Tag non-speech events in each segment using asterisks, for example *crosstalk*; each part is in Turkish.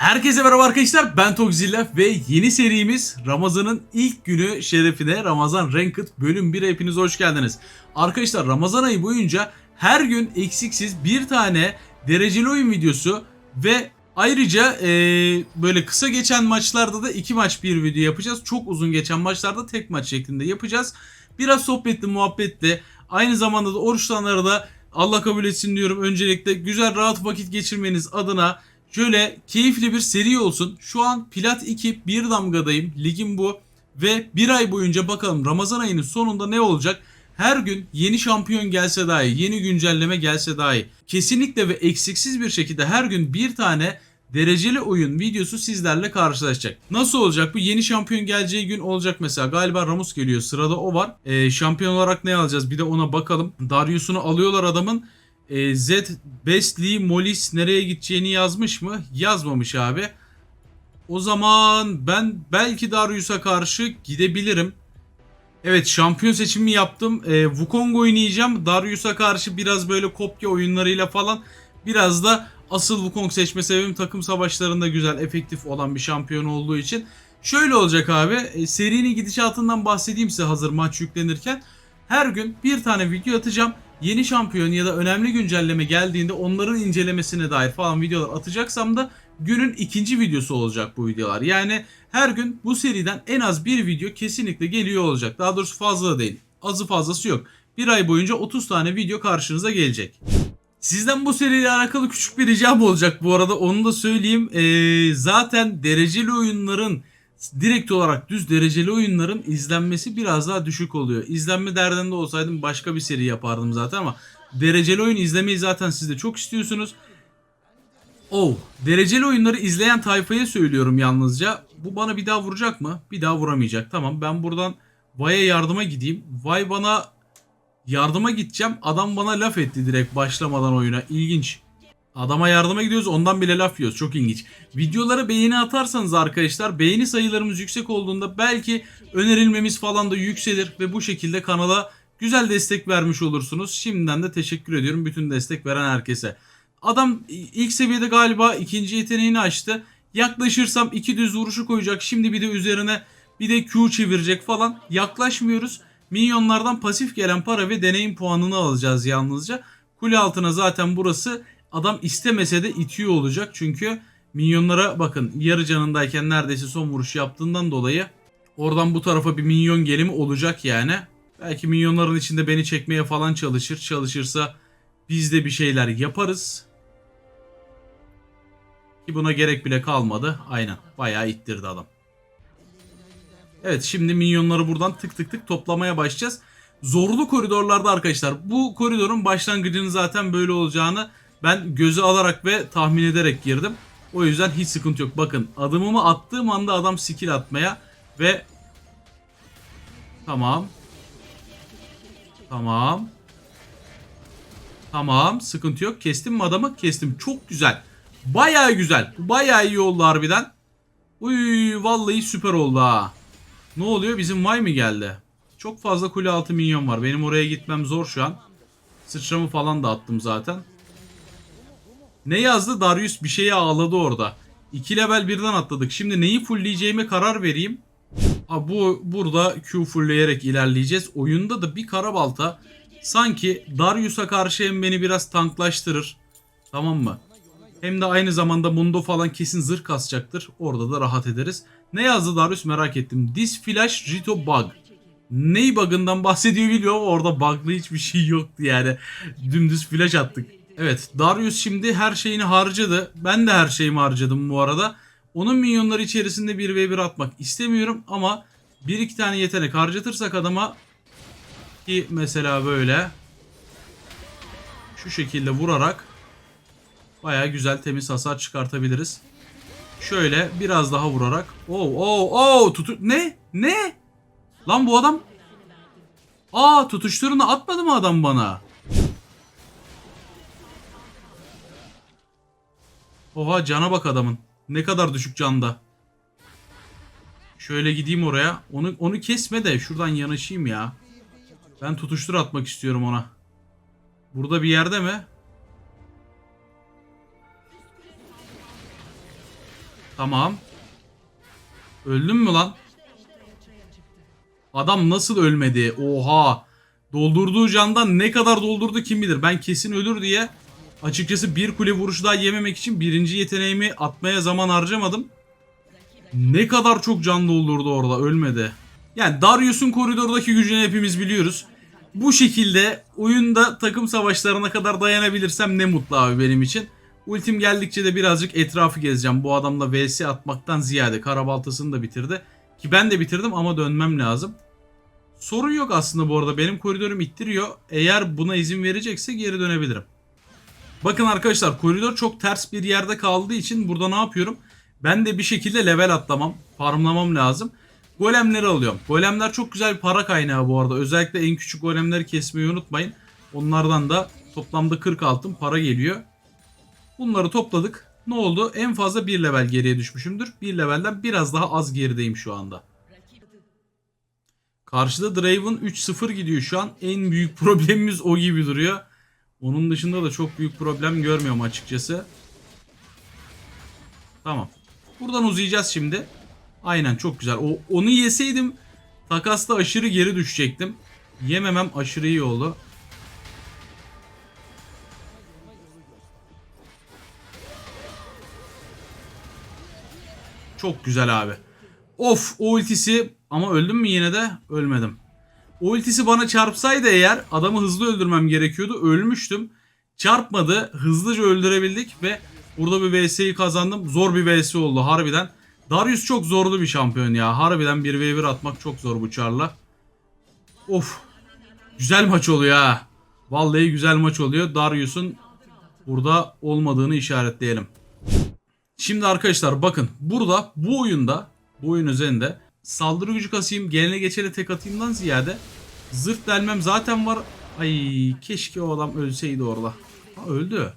Herkese merhaba arkadaşlar ben Togzilla ve yeni serimiz Ramazan'ın ilk günü şerefine Ramazan Ranked bölüm 1'e hepiniz hoş geldiniz. Arkadaşlar Ramazan ayı boyunca her gün eksiksiz bir tane dereceli oyun videosu ve ayrıca eee, böyle kısa geçen maçlarda da iki maç bir video yapacağız. Çok uzun geçen maçlarda tek maç şeklinde yapacağız. Biraz sohbetli muhabbetli aynı zamanda da oruçlanları da Allah kabul etsin diyorum. Öncelikle güzel rahat vakit geçirmeniz adına şöyle keyifli bir seri olsun. Şu an Plat 2 bir damgadayım. Ligim bu. Ve bir ay boyunca bakalım Ramazan ayının sonunda ne olacak? Her gün yeni şampiyon gelse dahi, yeni güncelleme gelse dahi kesinlikle ve eksiksiz bir şekilde her gün bir tane dereceli oyun videosu sizlerle karşılaşacak. Nasıl olacak bu? Yeni şampiyon geleceği gün olacak mesela. Galiba Ramus geliyor. Sırada o var. Ee, şampiyon olarak ne alacağız? Bir de ona bakalım. Darius'unu alıyorlar adamın. Ee, Z, Bestli, Molis nereye gideceğini yazmış mı? Yazmamış abi. O zaman ben belki Darius'a karşı gidebilirim. Evet şampiyon seçimi yaptım. Ee, Wukong oynayacağım. Darius'a karşı biraz böyle kopya oyunlarıyla falan biraz da asıl Wukong seçme sebebim takım savaşlarında güzel efektif olan bir şampiyon olduğu için. Şöyle olacak abi. e, serinin gidişatından bahsedeyim size hazır maç yüklenirken. Her gün bir tane video atacağım. Yeni şampiyon ya da önemli güncelleme geldiğinde onların incelemesine dair falan videolar atacaksam da günün ikinci videosu olacak bu videolar. Yani her gün bu seriden en az bir video kesinlikle geliyor olacak. Daha doğrusu fazla da değil. Azı fazlası yok. Bir ay boyunca 30 tane video karşınıza gelecek. Sizden bu seriyle alakalı küçük bir ricam olacak bu arada onu da söyleyeyim. Ee, zaten dereceli oyunların direkt olarak düz dereceli oyunların izlenmesi biraz daha düşük oluyor. İzlenme derdinde olsaydım başka bir seri yapardım zaten ama dereceli oyun izlemeyi zaten siz de çok istiyorsunuz. Oh, dereceli oyunları izleyen tayfaya söylüyorum yalnızca. Bu bana bir daha vuracak mı? Bir daha vuramayacak. Tamam ben buradan Vay'a yardıma gideyim. Vay bana yardıma gideceğim. Adam bana laf etti direkt başlamadan oyuna. İlginç. Adama yardıma gidiyoruz ondan bile laf yiyoruz. Çok ilginç. Videolara beğeni atarsanız arkadaşlar beğeni sayılarımız yüksek olduğunda belki önerilmemiz falan da yükselir ve bu şekilde kanala güzel destek vermiş olursunuz. Şimdiden de teşekkür ediyorum bütün destek veren herkese. Adam ilk seviyede galiba ikinci yeteneğini açtı. Yaklaşırsam iki düz vuruşu koyacak. Şimdi bir de üzerine bir de Q çevirecek falan. Yaklaşmıyoruz. Minyonlardan pasif gelen para ve deneyim puanını alacağız yalnızca. Kule altına zaten burası adam istemese de itiyor olacak. Çünkü minyonlara bakın yarı canındayken neredeyse son vuruş yaptığından dolayı oradan bu tarafa bir minyon gelimi olacak yani. Belki minyonların içinde beni çekmeye falan çalışır. Çalışırsa biz de bir şeyler yaparız. Ki buna gerek bile kalmadı. Aynen. Bayağı ittirdi adam. Evet şimdi minyonları buradan tık tık tık toplamaya başlayacağız. Zorlu koridorlarda arkadaşlar bu koridorun başlangıcının zaten böyle olacağını ben göze alarak ve tahmin ederek girdim. O yüzden hiç sıkıntı yok. Bakın adımımı attığım anda adam skill atmaya ve tamam. Tamam. Tamam sıkıntı yok. Kestim mi adamı? Kestim. Çok güzel. Bayağı güzel. Bayağı iyi oldu harbiden. Uy vallahi süper oldu ha. Ne oluyor? Bizim Vay mı geldi? Çok fazla kule altı minyon var. Benim oraya gitmem zor şu an. Sıçramı falan da attım zaten. Ne yazdı? Darius bir şeye ağladı orada. 2 level birden atladık. Şimdi neyi fullleyeceğime karar vereyim. Ha, bu burada Q fullleyerek ilerleyeceğiz. Oyunda da bir karabalta sanki Darius'a karşı hem beni biraz tanklaştırır. Tamam mı? Hem de aynı zamanda Mundo falan kesin zırh kasacaktır. Orada da rahat ederiz. Ne yazdı Darius merak ettim. This flash Rito bug. Ney bug'ından bahsediyor biliyorum orada bug'lı hiçbir şey yoktu yani. Dümdüz flash attık. Evet Darius şimdi her şeyini harcadı. Ben de her şeyimi harcadım bu arada. Onun minyonları içerisinde 1v1 atmak istemiyorum ama bir iki tane yetenek harcatırsak adama ki mesela böyle şu şekilde vurarak Baya güzel temiz hasar çıkartabiliriz. Şöyle biraz daha vurarak. Oo oo oo tutu ne? Ne? Lan bu adam Aa tutuşturunu atmadı mı adam bana? Oha cana bak adamın. Ne kadar düşük canda. Şöyle gideyim oraya. Onu onu kesme de şuradan yanaşayım ya. Ben tutuştur atmak istiyorum ona. Burada bir yerde mi? Tamam. Öldün mü lan? Adam nasıl ölmedi? Oha. Doldurduğu candan ne kadar doldurdu kim bilir. Ben kesin ölür diye açıkçası bir kule vuruşu daha yememek için birinci yeteneğimi atmaya zaman harcamadım. Ne kadar çok can doldurdu orada ölmedi. Yani Darius'un koridordaki gücünü hepimiz biliyoruz. Bu şekilde oyunda takım savaşlarına kadar dayanabilirsem ne mutlu abi benim için. Ultim geldikçe de birazcık etrafı gezeceğim. Bu adamla vs atmaktan ziyade karabaltasını da bitirdi. Ki ben de bitirdim ama dönmem lazım. Sorun yok aslında bu arada. Benim koridorum ittiriyor. Eğer buna izin verecekse geri dönebilirim. Bakın arkadaşlar koridor çok ters bir yerde kaldığı için burada ne yapıyorum? Ben de bir şekilde level atlamam, farmlamam lazım. Golemleri alıyorum. Golemler çok güzel bir para kaynağı bu arada. Özellikle en küçük golemleri kesmeyi unutmayın. Onlardan da toplamda 40 altın para geliyor. Bunları topladık. Ne oldu? En fazla bir level geriye düşmüşümdür. Bir levelden biraz daha az gerideyim şu anda. Karşıda Draven 3-0 gidiyor şu an. En büyük *laughs* problemimiz o gibi duruyor. Onun dışında da çok büyük problem görmüyorum açıkçası. Tamam. Buradan uzayacağız şimdi. Aynen çok güzel. O, onu yeseydim takasta aşırı geri düşecektim. Yememem aşırı iyi oldu. Çok güzel abi. Of o ultisi ama öldüm mü yine de ölmedim. Ultisi bana çarpsaydı eğer adamı hızlı öldürmem gerekiyordu. Ölmüştüm. Çarpmadı. Hızlıca öldürebildik ve burada bir VS'yi kazandım. Zor bir VS oldu harbiden. Darius çok zorlu bir şampiyon ya. Harbiden 1v1 atmak çok zor bu çarla. Of. Güzel maç oluyor ha. Vallahi güzel maç oluyor. Darius'un burada olmadığını işaretleyelim. Şimdi arkadaşlar bakın burada bu oyunda bu oyun üzerinde saldırı gücü kasayım gelene geçene tek atayımdan ziyade zırh delmem zaten var. Ay keşke o adam ölseydi orada. Ha öldü.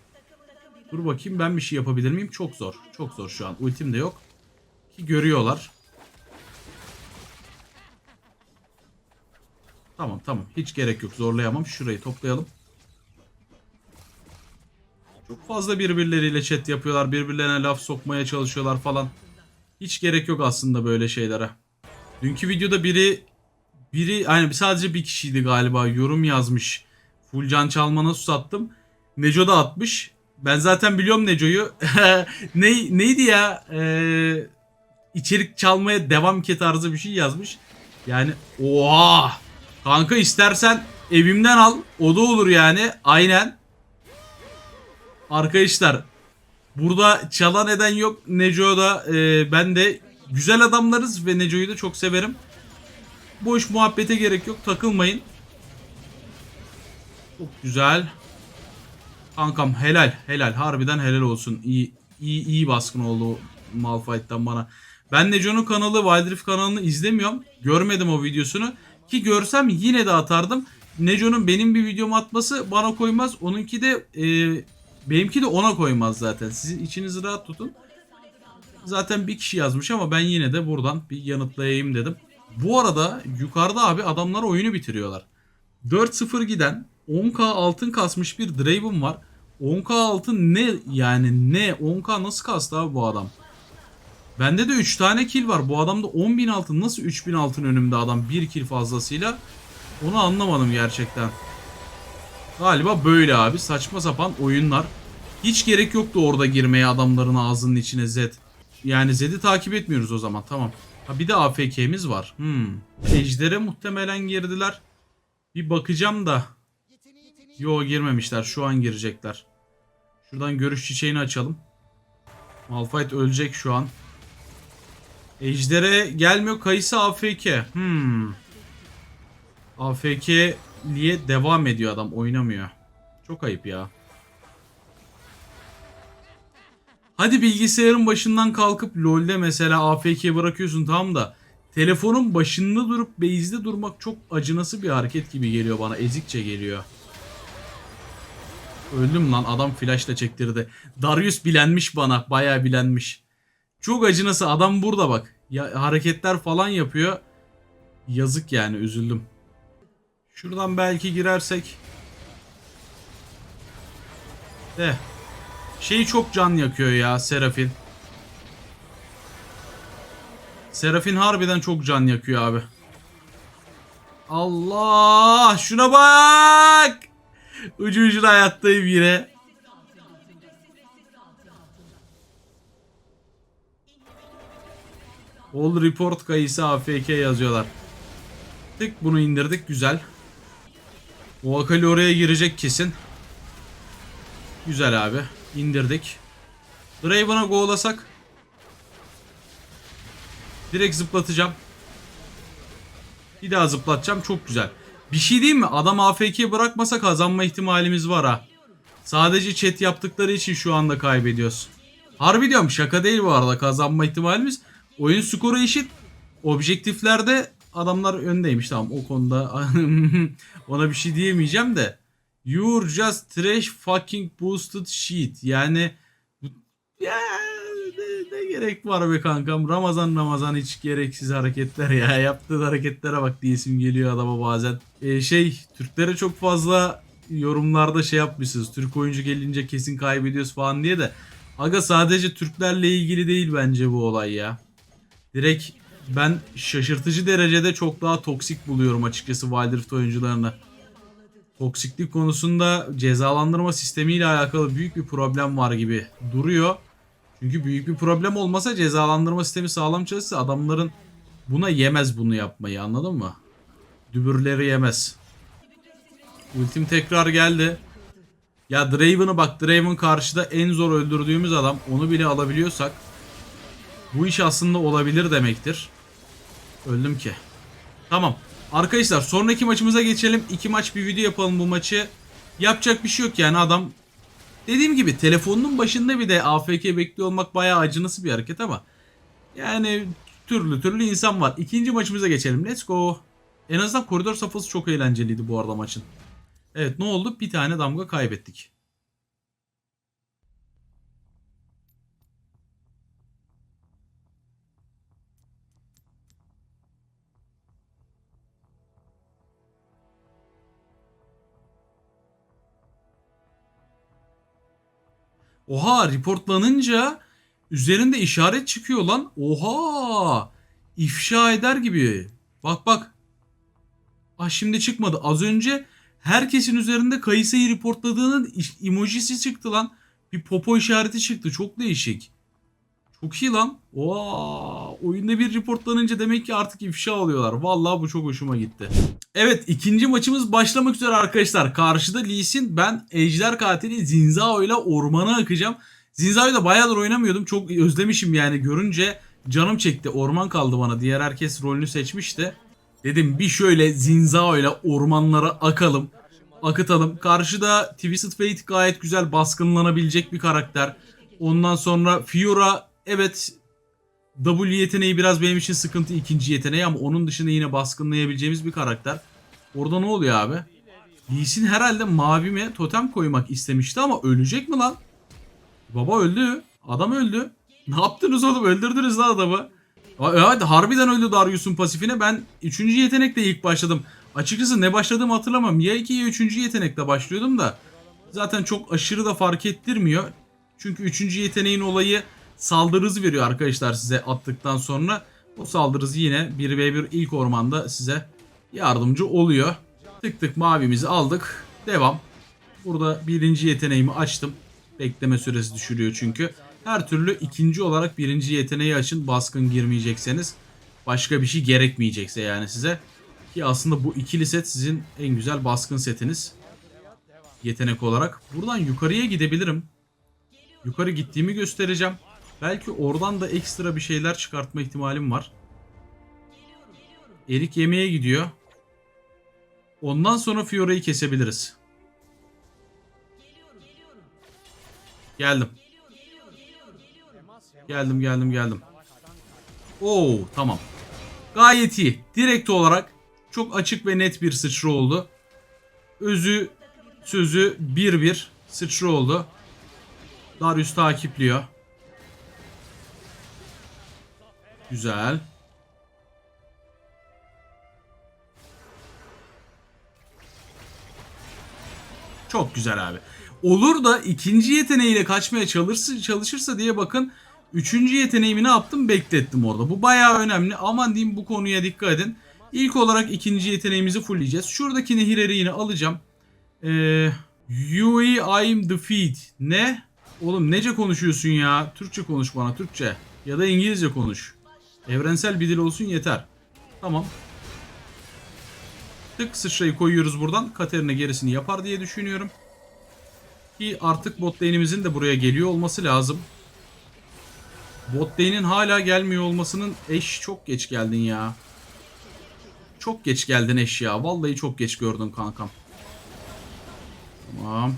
Dur bakayım ben bir şey yapabilir miyim? Çok zor. Çok zor şu an. Ultim de yok. Ki görüyorlar. Tamam tamam. Hiç gerek yok. Zorlayamam. Şurayı toplayalım. Çok fazla birbirleriyle chat yapıyorlar. Birbirlerine laf sokmaya çalışıyorlar falan. Hiç gerek yok aslında böyle şeylere. Dünkü videoda biri biri yani sadece bir kişiydi galiba yorum yazmış. Full can çalmana susattım. Neco da atmış. Ben zaten biliyorum Neco'yu. *laughs* ne, neydi ya? Ee, içerik çalmaya devam ki tarzı bir şey yazmış. Yani oha! Kanka istersen evimden al. O da olur yani. Aynen. Arkadaşlar burada çalan eden yok. Neco da e, ben de güzel adamlarız ve Neco'yu da çok severim. Boş muhabbete gerek yok. Takılmayın. Çok güzel. Kankam helal helal harbiden helal olsun. İyi iyi iyi baskın oldu Malphite'den bana. Ben Neco'nun kanalı Wild Rift kanalını izlemiyorum. Görmedim o videosunu. Ki görsem yine de atardım. Neco'nun benim bir videomu atması bana koymaz. Onunki de e, benimki de ona koymaz zaten. Sizin içinizi rahat tutun. Zaten bir kişi yazmış ama ben yine de buradan bir yanıtlayayım dedim. Bu arada yukarıda abi adamlar oyunu bitiriyorlar. 4-0 giden 10k altın kasmış bir Draven var. 10k altın ne yani ne 10k nasıl kastı abi bu adam? Bende de 3 tane kill var. Bu adamda 10.000 altın nasıl 3.000 altın önümde adam 1 kill fazlasıyla? Onu anlamadım gerçekten. Galiba böyle abi saçma sapan oyunlar. Hiç gerek yoktu orada girmeye adamların ağzının içine Z. Yani Z'di takip etmiyoruz o zaman tamam. Ha bir de AFK'miz var. Hmm. Ejder'e muhtemelen girdiler. Bir bakacağım da. Yo girmemişler. Şu an girecekler. Şuradan görüş çiçeğini açalım. Malphite ölecek şu an. Ejder'e gelmiyor. Kayısı AFK. Hmm. AFK'liye devam ediyor adam. Oynamıyor. Çok ayıp ya. Hadi bilgisayarın başından kalkıp LoL'de mesela AFK bırakıyorsun tamam da telefonun başında durup base'de durmak çok acınası bir hareket gibi geliyor bana. Ezikçe geliyor. Öldüm lan adam flashla çektirdi. Darius bilenmiş bana. Bayağı bilenmiş. Çok acınası adam burada bak. Ya, hareketler falan yapıyor. Yazık yani üzüldüm. Şuradan belki girersek. De. Şeyi çok can yakıyor ya Serafin. Serafin harbiden çok can yakıyor abi. Allah şuna bak. Ucu ucuna hayattayım yine. All report kayısı AFK yazıyorlar. Tık bunu indirdik güzel. O Akali oraya girecek kesin. Güzel abi. İndirdik. Draven'a go'lasak. Direkt zıplatacağım. Bir daha zıplatacağım. Çok güzel. Bir şey diyeyim mi? Adam AFK bırakmasa kazanma ihtimalimiz var ha. Sadece chat yaptıkları için şu anda kaybediyoruz. Harbi diyorum şaka değil bu arada kazanma ihtimalimiz. Oyun skoru eşit. Objektiflerde adamlar öndeymiş tamam o konuda *laughs* ona bir şey diyemeyeceğim de. You're just trash fucking boosted shit. Yani ya ne, ne gerek var be kankam. Ramazan Ramazan hiç gereksiz hareketler ya. *laughs* Yaptığı hareketlere bak diyesim geliyor adama bazen. Ee, şey Türklere çok fazla yorumlarda şey yapmışsınız. Türk oyuncu gelince kesin kaybediyoruz falan diye de. Aga sadece Türklerle ilgili değil bence bu olay ya. Direkt ben şaşırtıcı derecede çok daha toksik buluyorum açıkçası Wild Rift oyuncularını. Toksiklik konusunda cezalandırma sistemiyle alakalı büyük bir problem var gibi duruyor. Çünkü büyük bir problem olmasa cezalandırma sistemi sağlam çalışsa adamların buna yemez bunu yapmayı anladın mı? Dübürleri yemez. Ultim tekrar geldi. Ya Draven'ı bak Draven karşıda en zor öldürdüğümüz adam onu bile alabiliyorsak bu iş aslında olabilir demektir. Öldüm ki. Tamam. Arkadaşlar sonraki maçımıza geçelim. İki maç bir video yapalım bu maçı. Yapacak bir şey yok yani adam Dediğim gibi telefonun başında bir de AFK bekliyor olmak bayağı acınası bir hareket ama yani türlü türlü insan var. İkinci maçımıza geçelim. Let's go. En azından koridor safhası çok eğlenceliydi bu arada maçın. Evet ne oldu? Bir tane damga kaybettik. Oha reportlanınca üzerinde işaret çıkıyor lan. Oha! İfşa eder gibi. Bak bak. Ah şimdi çıkmadı. Az önce herkesin üzerinde Kayısı'yı reportladığının emojisi çıktı lan. Bir popo işareti çıktı. Çok değişik. Çok iyi lan. Oha! Oyunda bir reportlanınca demek ki artık ifşa oluyorlar. Vallahi bu çok hoşuma gitti. Evet ikinci maçımız başlamak üzere arkadaşlar. Karşıda Lee Sin ben Ejder Katili Zinzao ile ormana akacağım. Zinzao'yu da bayağıdır oynamıyordum. Çok özlemişim yani görünce canım çekti. Orman kaldı bana. Diğer herkes rolünü seçmişti. Dedim bir şöyle Zinzao ile ormanlara akalım. Akıtalım. Karşıda Twisted Fate gayet güzel baskınlanabilecek bir karakter. Ondan sonra Fiora evet W yeteneği biraz benim için sıkıntı ikinci yeteneği ama onun dışında yine baskınlayabileceğimiz bir karakter. Orada ne oluyor abi? Lee herhalde mavime totem koymak istemişti ama ölecek mi lan? Baba öldü. Adam öldü. *laughs* Ne yaptınız oğlum? Öldürdünüz lan adamı. Evet harbiden öldü Darius'un pasifine. Ben 3. yetenekle ilk başladım. Açıkçası ne başladığımı hatırlamam. Ya 2 ya 3. yetenekle başlıyordum da. Zaten çok aşırı da fark ettirmiyor. Çünkü 3. yeteneğin olayı saldırı veriyor arkadaşlar size attıktan sonra. O saldırı yine 1v1 ilk ormanda size yardımcı oluyor. Tık tık mavimizi aldık. Devam. Burada birinci yeteneğimi açtım. Bekleme süresi düşürüyor çünkü. Her türlü ikinci olarak birinci yeteneği açın baskın girmeyecekseniz. Başka bir şey gerekmeyecekse yani size. Ki aslında bu ikili set sizin en güzel baskın setiniz. Yetenek olarak. Buradan yukarıya gidebilirim. Yukarı gittiğimi göstereceğim. Belki oradan da ekstra bir şeyler çıkartma ihtimalim var. Erik yemeğe gidiyor. Ondan sonra Fiora'yı kesebiliriz. Geldim. Geldim geldim geldim. Oo tamam. Gayet iyi. Direkt olarak çok açık ve net bir sıçra oldu. Özü sözü 1-1 sıçra oldu. Darius takipliyor. Güzel. Çok güzel abi. Olur da ikinci yeteneğiyle kaçmaya çalışırsa, çalışırsa diye bakın Üçüncü yeteneğimi ne yaptım? Beklettim orada. Bu bayağı önemli. Aman diyeyim bu konuya dikkat edin. İlk olarak ikinci yeteneğimizi fullleyeceğiz. Şuradaki nehir eriğini alacağım. Ee, Yui I'm the feed. Ne? Oğlum nece konuşuyorsun ya? Türkçe konuş bana Türkçe. Ya da İngilizce konuş. Evrensel bir dil olsun yeter. Tamam. Tık sıçrayı koyuyoruz buradan. Katerina gerisini yapar diye düşünüyorum. Ki artık bot lane'imizin de buraya geliyor olması lazım. Bot lane'in hala gelmiyor olmasının eş çok geç geldin ya. Çok geç geldin eş ya. Vallahi çok geç gördüm kankam. Tamam.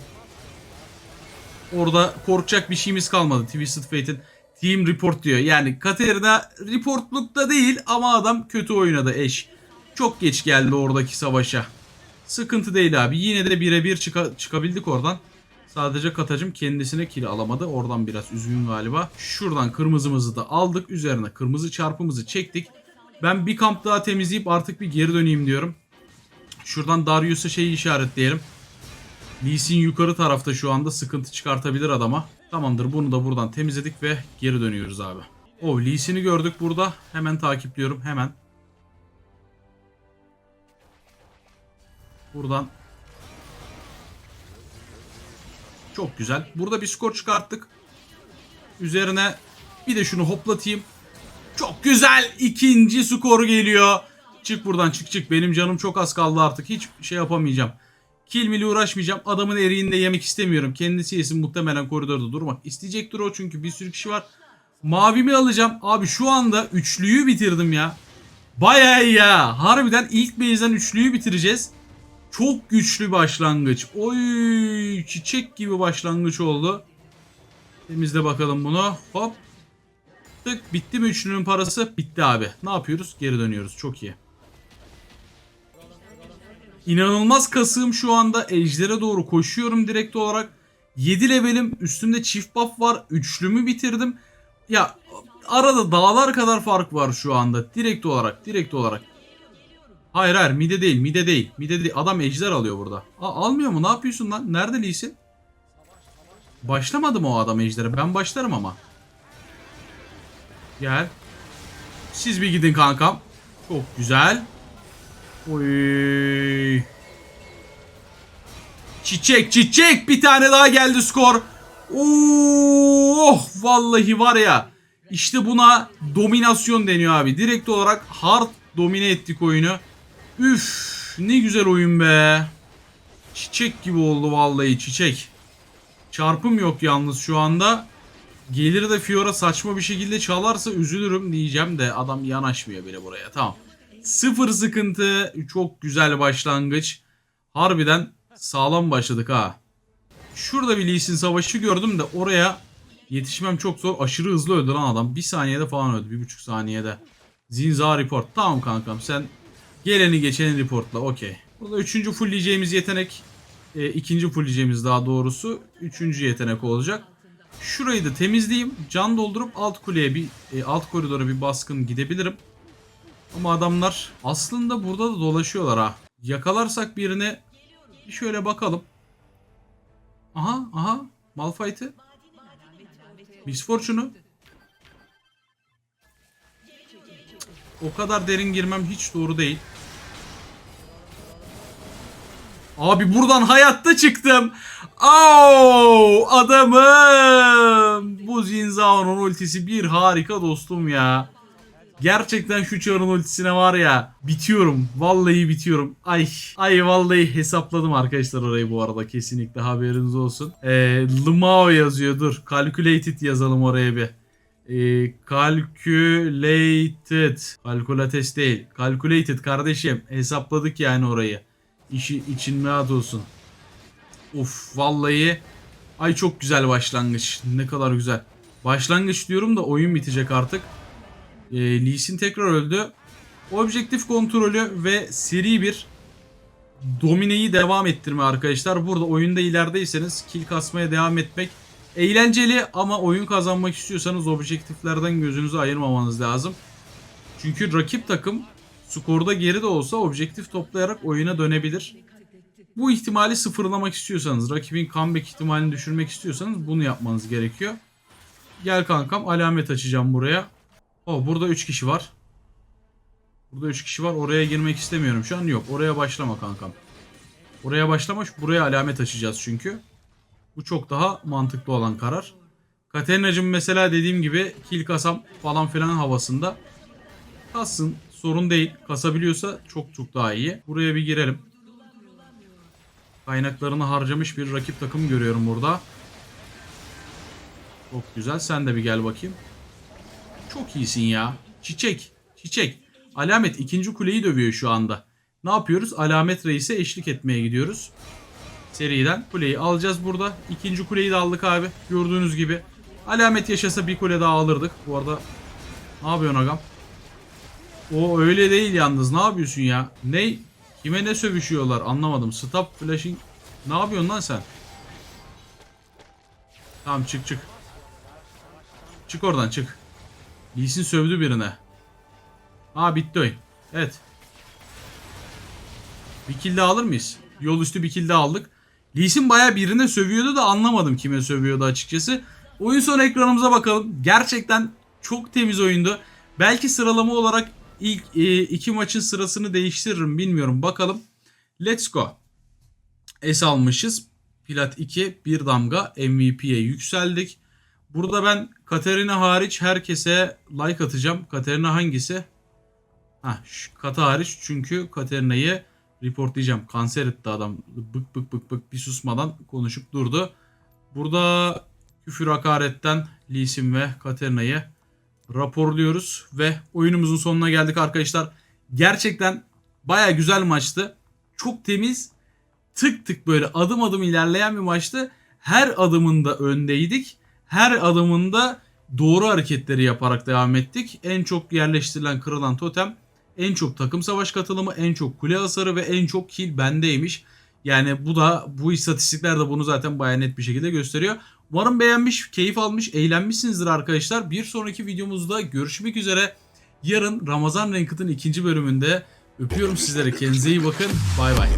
Orada korkacak bir şeyimiz kalmadı. Twisted Fate'in Team Report diyor. Yani Katerina reportlukta değil ama adam kötü oynadı eş. Çok geç geldi oradaki savaşa. Sıkıntı değil abi. Yine de birebir çıka- çıkabildik oradan. Sadece Katacım kendisine kill alamadı. Oradan biraz üzgün galiba. Şuradan kırmızımızı da aldık. Üzerine kırmızı çarpımızı çektik. Ben bir kamp daha temizleyip artık bir geri döneyim diyorum. Şuradan Darius'a şeyi işaretleyelim. Lee Sin yukarı tarafta şu anda sıkıntı çıkartabilir adama. Tamamdır bunu da buradan temizledik ve geri dönüyoruz abi. O Lee Sin'i gördük burada. Hemen takipliyorum hemen. Buradan Çok güzel. Burada bir skor çıkarttık. Üzerine bir de şunu hoplatayım. Çok güzel. İkinci skor geliyor. Çık buradan çık çık. Benim canım çok az kaldı artık. Hiç şey yapamayacağım. Kill mili uğraşmayacağım. Adamın eriğini de yemek istemiyorum. Kendisi yesin muhtemelen koridorda durmak isteyecektir o çünkü bir sürü kişi var. Mavimi alacağım. Abi şu anda üçlüyü bitirdim ya. Bayağı iyi ya. Harbiden ilk base'den üçlüyü bitireceğiz. Çok güçlü başlangıç. Oy çiçek gibi başlangıç oldu. Temizle bakalım bunu. Hop. Tık bitti mi üçlünün parası? Bitti abi. Ne yapıyoruz? Geri dönüyoruz. Çok iyi. İnanılmaz kasığım şu anda. Ejder'e doğru koşuyorum direkt olarak. 7 levelim. Üstümde çift buff var. Üçlümü bitirdim. Ya arada dağlar kadar fark var şu anda. Direkt olarak. Direkt olarak. Hayır hayır mide değil mide değil. Mide değil. Adam ejder alıyor burada. Aa, almıyor mu? Ne yapıyorsun lan? Nerede Lee'sin? Başlamadı mı o adam ejdere? Ben başlarım ama. Gel. Siz bir gidin kankam. Çok güzel. Oy. Çiçek çiçek bir tane daha geldi skor. Oh vallahi var ya. İşte buna dominasyon deniyor abi. Direkt olarak hard domine ettik oyunu. Üf ne güzel oyun be. Çiçek gibi oldu vallahi çiçek. Çarpım yok yalnız şu anda. Gelir de Fiora saçma bir şekilde çalarsa üzülürüm diyeceğim de adam yanaşmıyor bile buraya. Tamam. Sıfır sıkıntı. Çok güzel başlangıç. Harbiden sağlam başladık ha. Şurada bir Lee savaşı gördüm de oraya yetişmem çok zor. Aşırı hızlı öldü lan adam. Bir saniyede falan öldü. Bir buçuk saniyede. Zinza report. Tamam kankam sen geleni geçeni reportla. Okey. Burada üçüncü fullleyeceğimiz yetenek. E, ikinci fullleyeceğimiz daha doğrusu. Üçüncü yetenek olacak. Şurayı da temizleyeyim. Can doldurup alt kuleye bir e, alt koridora bir baskın gidebilirim. Ama adamlar aslında burada da dolaşıyorlar ha. Yakalarsak birini bir şöyle bakalım. Aha aha Malphite'ı. Miss Fortune'u. O kadar derin girmem hiç doğru değil. Abi buradan hayatta çıktım. Oo, adamım. Bu Zinzao'nun ultisi bir harika dostum ya. Gerçekten şu çarın ultisine var ya bitiyorum. Vallahi bitiyorum. Ay ay vallahi hesapladım arkadaşlar orayı bu arada kesinlikle haberiniz olsun. Ee, Lumao yazıyor dur. Calculated yazalım oraya bir. Ee, calculated. Calculates değil. Calculated kardeşim. Hesapladık yani orayı. İşi için rahat olsun. Uf vallahi. Ay çok güzel başlangıç. Ne kadar güzel. Başlangıç diyorum da oyun bitecek artık. E, Lee Sin tekrar öldü. Objektif kontrolü ve seri bir domineyi devam ettirme arkadaşlar. Burada oyunda ilerideyseniz kill kasmaya devam etmek eğlenceli ama oyun kazanmak istiyorsanız objektiflerden gözünüzü ayırmamanız lazım. Çünkü rakip takım skorda geri de olsa objektif toplayarak oyuna dönebilir. Bu ihtimali sıfırlamak istiyorsanız, rakibin comeback ihtimalini düşürmek istiyorsanız bunu yapmanız gerekiyor. Gel kankam alamet açacağım buraya. O burada 3 kişi var. Burada 3 kişi var. Oraya girmek istemiyorum şu an. Yok oraya başlama kankam. Oraya başlama. Buraya alamet açacağız çünkü. Bu çok daha mantıklı olan karar. Katerina'cım mesela dediğim gibi kill kasam falan filan havasında. Kassın sorun değil. Kasabiliyorsa çok çok daha iyi. Buraya bir girelim. Kaynaklarını harcamış bir rakip takım görüyorum burada. Çok güzel. Sen de bir gel bakayım. Çok iyisin ya. Çiçek. Çiçek. Alamet ikinci kuleyi dövüyor şu anda. Ne yapıyoruz? Alamet reise eşlik etmeye gidiyoruz. Seriden kuleyi alacağız burada. İkinci kuleyi de aldık abi. Gördüğünüz gibi. Alamet yaşasa bir kule daha alırdık. Bu arada ne yapıyorsun agam? O öyle değil yalnız. Ne yapıyorsun ya? Ne? Kime ne sövüşüyorlar? Anlamadım. Stop flashing. Ne yapıyorsun lan sen? Tamam çık çık. Çık oradan çık. Lee sövdü birine. Aa bitti oyun. Evet. Bir kill daha alır mıyız? Yol üstü bir kill daha aldık. Lee bayağı birine sövüyordu da anlamadım kime sövüyordu açıkçası. Oyun sonu ekranımıza bakalım. Gerçekten çok temiz oyundu. Belki sıralama olarak ilk e, iki maçın sırasını değiştiririm bilmiyorum. Bakalım. Let's go. S almışız. Plat 2 bir damga MVP'ye yükseldik. Burada ben Katerina hariç herkese like atacağım. Katerina hangisi? Ha, şu Kata hariç çünkü Katerina'yı reportlayacağım. Kanser etti adam. Bık bık bık bık bir susmadan konuşup durdu. Burada küfür hakaretten Lee Sin ve Katerina'yı raporluyoruz ve oyunumuzun sonuna geldik arkadaşlar. Gerçekten baya güzel maçtı. Çok temiz, tık tık böyle adım adım ilerleyen bir maçtı. Her adımında öndeydik. Her adımında doğru hareketleri yaparak devam ettik. En çok yerleştirilen kırılan totem, en çok takım savaş katılımı, en çok kule hasarı ve en çok kill bendeymiş. Yani bu da bu istatistikler de bunu zaten bayağı net bir şekilde gösteriyor. Umarım beğenmiş, keyif almış, eğlenmişsinizdir arkadaşlar. Bir sonraki videomuzda görüşmek üzere. Yarın Ramazan Ranked'ın ikinci bölümünde öpüyorum sizleri. Kendinize iyi bakın. Bay bay.